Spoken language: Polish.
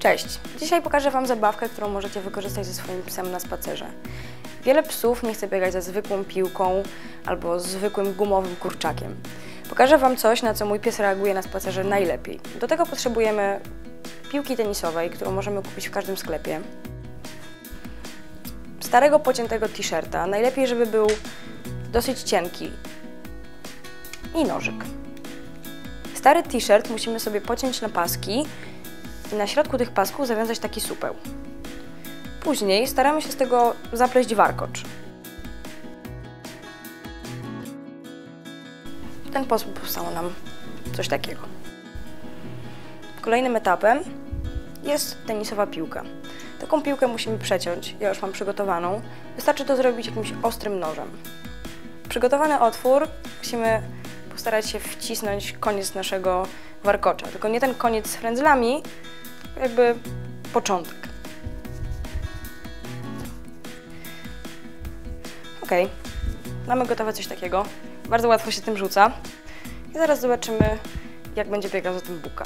Cześć! Dzisiaj pokażę Wam zabawkę, którą możecie wykorzystać ze swoim psem na spacerze. Wiele psów nie chce biegać ze zwykłą piłką albo zwykłym gumowym kurczakiem. Pokażę Wam coś, na co mój pies reaguje na spacerze najlepiej. Do tego potrzebujemy piłki tenisowej, którą możemy kupić w każdym sklepie, starego pociętego t-shirta, najlepiej żeby był dosyć cienki i nożyk. Stary t-shirt musimy sobie pociąć na paski i na środku tych pasków zawiązać taki supeł. Później staramy się z tego zapleść warkocz. W ten sposób powstało nam coś takiego. Kolejnym etapem jest tenisowa piłka. Taką piłkę musimy przeciąć, ja już mam przygotowaną. Wystarczy to zrobić jakimś ostrym nożem. Przygotowany otwór musimy postarać się wcisnąć koniec naszego warkocza. Tylko nie ten koniec z frędzlami, jakby początek. Ok, mamy gotowe coś takiego. Bardzo łatwo się tym rzuca. I zaraz zobaczymy, jak będzie biegał za tym buka.